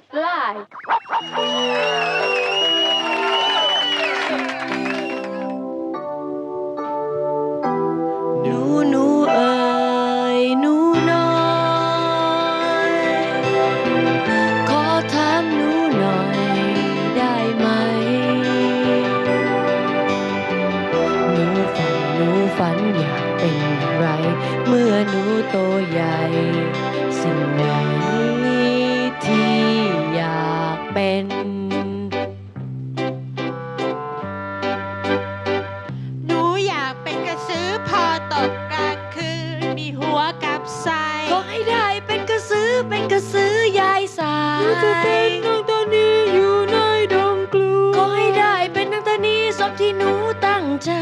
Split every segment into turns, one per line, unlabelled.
fly fly
หนูหนูเอ๋ยหนูน้อย ขอถามหนูหน่อยได้ไหม หนูฝันหนูฝันอยากเป็นอะไร เมื่อหนูโตใหญ่ สิ่งไหน เป็น
หนูอยากเป็นกระสือพอตกกลางคืน มีหัวกับไส้
ก็ให้ได้เป็นกระสือเป็นกระสือยายสาย
จะเป็นนางตานีอยู่ในดงกลู
ก็ให้ได้เป็นนักตานีสมที่หนูตั้งใจ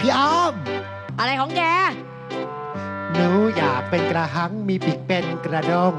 พี่อ้อม
อะไรของแก
หนูอยากเป็นกระหังมีปีกเป็นกระดง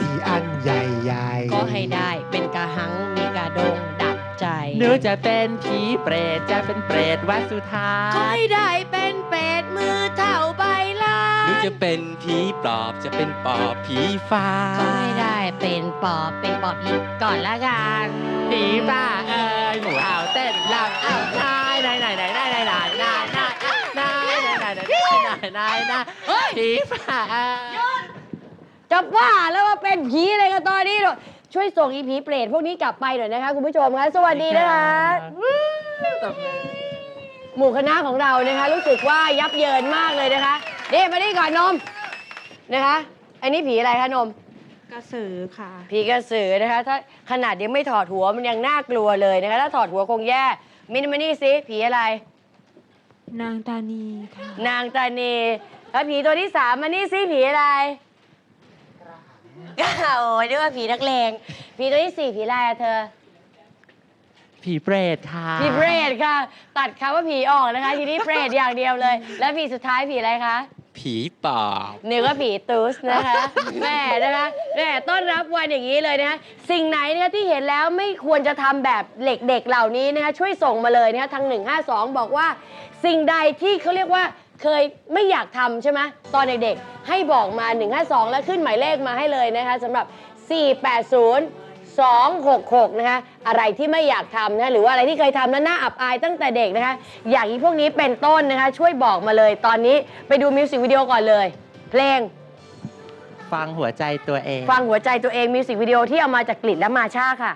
ที่อันใหญ่ๆ
ก็ให้ได้เป็นกระหังมีกระดงดับใจ
หนูจะเป็นผีเปรตจะเป็นเปรตวัดสุธา
ก็ให้ได้เป็นเป็ดมือเท่าใบลา
หนู
น
จะเป็นผีปลอบจะเป็นปอบผีฟ้า
ก็ให้ได้เป็นปอบเป็นปอบอีกก่อนละกัน
ผีบ้าเอ้ยหมูเห่าเต้นลำเอ้านายนายนายนายนายนายนายนายนายนายนายนายนายนายนายนาย
เฮ้ย
ผีบ้าเอ้ย
จะบ้าแล้วมาเป็นผีอะไรกันตอนนี้หรอช่วยส่งอีผีเปรตพวกนี้กลับไปหน่อยนะคะคุณผู้ชมคะสวัสดีนะคะ หมู่คณะของเรานะคะ รู้สึกว่ายับเยินมากเลยนะคะนี่มานี่ก่อนนมนะคะ อันนี้ผีอะไรคะนม
กระสือค่ะ
ผีกระสือนะคะ ถ้าขนาดยังไม่ถอดหัวมันยังน่ากลัวเลยนะคะ ถ้าถอดหัวคงแย่มินมานี่สิผีอะไร
นางตานีค่ะ
นางตานีแล้วผีตัวที่สามมานี่สิผีอะไร โอ้ยนึกว่าผีนักเลงผีตัวที่สี่ผีอะไรอะเธอ
ผีเปรตค่ะ
ผีเปรตค่ะ ตัดคำว่าผีออกนะคะ ทีนี้เปรตอย่างเดียวเลย แล้วผีสุดท้ายผีอะไรคะ
ผีปอบ
นึกว่าผีตูสนะคะแม่นะคะแม่ต้อนรับวันอย่างนี้เลยนะคะสิ่งไหนนะคะที่เห็นแล้วไม่ควรจะทำแบบเหล็กเด็กเหล่านี้นะคะช่วยส่งมาเลยนะคะทาง 152 บอกว่า สิ่งใดที่เขาเรียกว่า เคยไม่อยากทำใช่ไหมตอนเด็กๆ ให้บอกมา 152 แล้วขึ้นหมายเลขมาให้เลยนะคะสำหรับ 480 266 นะคะอะไรที่ไม่อยากทำนะหรือว่าอะไรที่เคยทำแล้วน่าอับอายตั้งแต่เด็กนะคะ อย่างนี้พวกนี้เป็นต้นนะคะ ช่วยบอกมาเลย ตอนนี้ไปดูมิวสิกวิดีโอก่อนเลย เพลง
ฟังหัวใจตัวเอง
ฟังหัวใจตัวเองมิวสิกวิดีโอที่เอามาจากกลิ่นและมาชาค่ะ